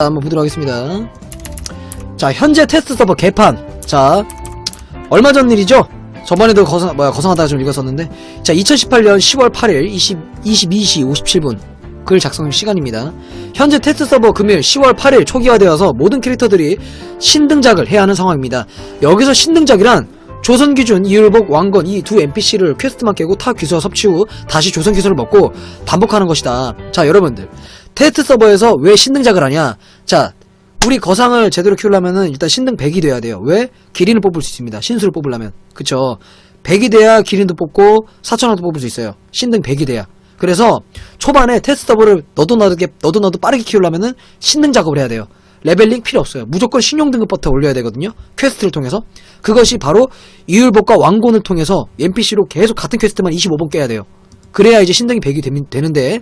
한번 보도록 하겠습니다. 자, 현재 테스트 서버 개판. 자, 얼마 전 일이죠? 저번에도 거성, 뭐야, 거성하다가 좀 읽었었는데. 자, 2018년 10월 8일 20, 22시 57분. 글 작성 시간입니다. 현재 테스트 서버 금요일 10월 8일 초기화되어서 모든 캐릭터들이 신등작을 해야 하는 상황입니다. 여기서 신등작이란 조선 기준 이율복 왕건 이 두 NPC를 퀘스트만 깨고 타 기수와 섭취 후 다시 조선 기술을 먹고 반복하는 것이다. 자, 여러분들. 테스트 서버에서 왜 신등 작을 하냐? 자, 우리 거상을 제대로 키우려면은 일단 신등 100이 돼야 돼요. 왜? 기린을 뽑을 수 있습니다. 신수를 뽑으려면. 그쵸? 100이 돼야 기린도 뽑고 4천원도 뽑을 수 있어요. 신등 100이 돼야. 그래서 초반에 테스트 서버를 너도 나도 너도 나도 빠르게 키우려면은 신등 작업을 해야 돼요. 레벨링 필요 없어요. 무조건 신용 등급부터 올려야 되거든요. 퀘스트를 통해서. 그것이 바로 이율복과 왕곤을 통해서 NPC로 계속 같은 퀘스트만 25번 깨야 돼요. 그래야 이제 신등이 100이 되면, 되는데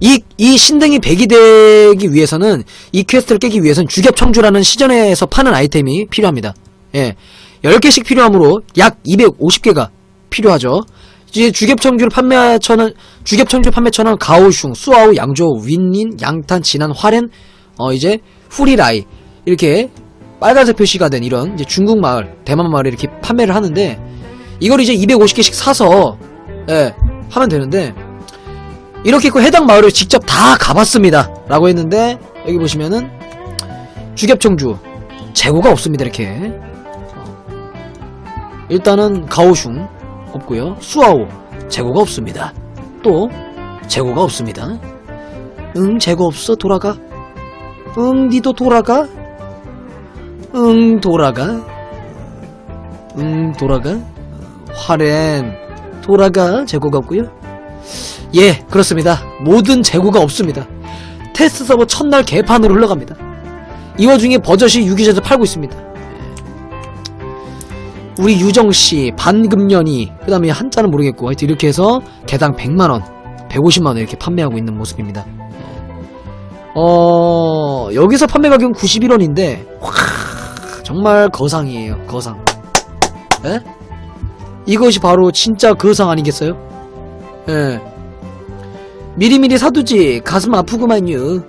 이, 이 신등이 백이 되기 위해서는 이 퀘스트를 깨기 위해서는 주격청주라는 시전에서 파는 아이템이 필요합니다. 예. 10개씩 필요하므로 약 250개가 필요하죠. 이제 주격청주를 판매처는 주겹청주 판매처는 가오슝, 수아우, 양조, 윈닌, 양탄, 진안, 화렌, 어 이제 후리라이 이렇게 빨간색 표시가 된 이런 이제 중국 마을, 대만 마을에 이렇게 판매를 하는데 이걸 이제 250개씩 사서 예, 하면 되는데 이렇게 그 해당 마을을 직접 다 가봤습니다. 라고 했는데, 여기 보시면은, 주겹청주, 재고가 없습니다. 이렇게. 어. 일단은, 가오슝, 없고요 수아오, 재고가 없습니다. 또, 재고가 없습니다. 응, 재고 없어, 돌아가. 응, 니도 돌아가. 응, 돌아가. 응, 돌아가. 화렌, 돌아가. 재고가 없고요 예, 그렇습니다. 모든 재고가 없습니다. 테스트 서버 첫날 개판으로 흘러갑니다. 이 와중에 버젓이 유기전을 팔고 있습니다. 우리 유정씨, 반금년이, 그 다음에 한자는 모르겠고, 하여튼 이렇게 해서 개당 100만원, 150만원 이렇게 판매하고 있는 모습입니다. 어, 여기서 판매 가격은 91원인데, 와, 정말 거상이에요, 거상. 에? 이것이 바로 진짜 거상 아니겠어요? 예. 미리미리 사두지. 가슴 아프구만요.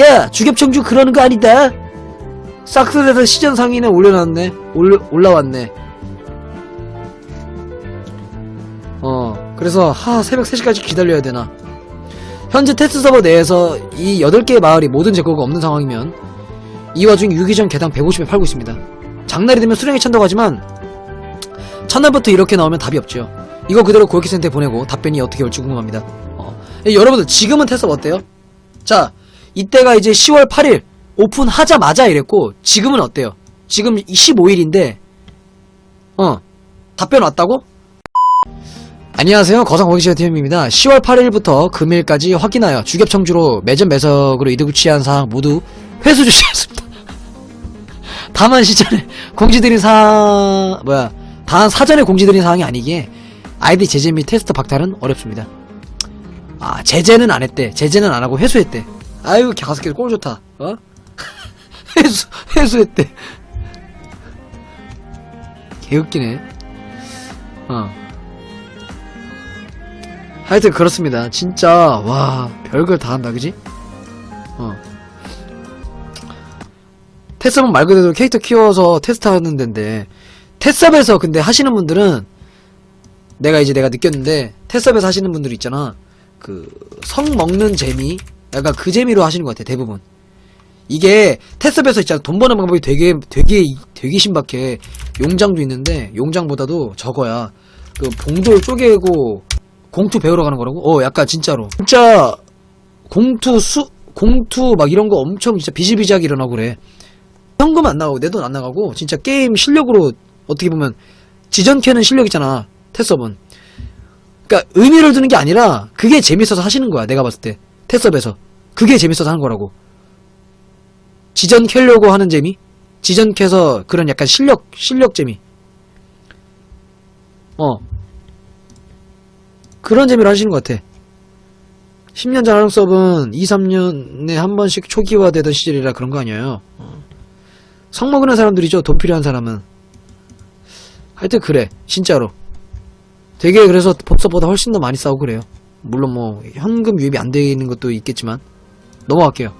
야 주겹청주 그러는 거 아니다. 싹스에서 시전 상위는 올려놨네. 올, 올라왔네. 어 그래서 하 새벽 3시까지 기다려야 되나. 현재 테스트 서버 내에서 이 8개의 마을이 모든 재고가 없는 상황이면 이 와중 유기전 개당 150에 팔고 있습니다. 장날이 되면 수령이 찬다고 하지만 첫날부터 이렇게 나오면 답이 없죠. 이거 그대로 고액센터에 보내고 답변이 어떻게 올지 궁금합니다 여러분들 지금은 테스트 어때요? 자 이때가 이제 10월 8일 오픈하자마자 이랬고 지금은 어때요? 지금 15일인데 어 답변 왔다고? 안녕하세요 거상 호기시의 팀입니다 10월 8일부터 금일까지 확인하여 주ገብ청주로 매점 매석으로 이득을 취한 사항 모두 회수 조치했습니다 다만 시전에 공지드린 사항 뭐야 단 사전에 공지드린 사항이 아니기에 아이디 제재 및 테스트 박탈은 어렵습니다 아 제재는 안 했대. 제재는 안 하고 회수했대. 아유 계속 꼴 좋다. 어? 회수 회수했대. 개웃기네. 어. 하여튼 그렇습니다. 진짜 와 별걸 다 한다 그지? 어. 테스업은 말 그대로 캐릭터 키워서 테스트하는 데인데 테스업에서 근데 하시는 분들은 내가 이제 내가 느꼈는데 테스업에서 하시는 분들 있잖아 그 성 먹는 재미? 약간 그 재미로 하시는 것 같아 대부분. 이게 테스업에서 있잖아 돈 버는 방법이 되게 되게 되게 신박해. 용장도 있는데 용장보다도 저거야. 그 봉돌 쪼개고 공투 배우러 가는 거라고? 어 약간 진짜로. 진짜 공투 수 공투 막 이런 거 엄청 진짜 비실비실하게 일어나고 그래. 현금 안 나가고 내 돈 안 나가고 진짜 게임 실력으로 어떻게 보면 지전 캐는 실력 있잖아 테스업은 그러니까 의미를 두는 게 아니라 그게 재밌어서 하시는 거야 내가 봤을 때. 테스업에서. 그게 재밌어서 하는 거라고. 지전 캐려고 하는 재미? 지전 캐서 그런 약간 실력 실력 재미. 어. 그런 재미로 하시는 것 같아. 10년 전 하는 수업은 2, 3년에 한 번씩 초기화되던 시절이라 그런 거 아니에요. 어. 성 먹는 사람들이죠 돈 필요한 사람은. 하여튼 그래 진짜로 되게 그래서 법서보다 훨씬 더 많이 싸우고 그래요. 물론 뭐 현금 유입이 안 되는 것도 있겠지만 넘어갈게요.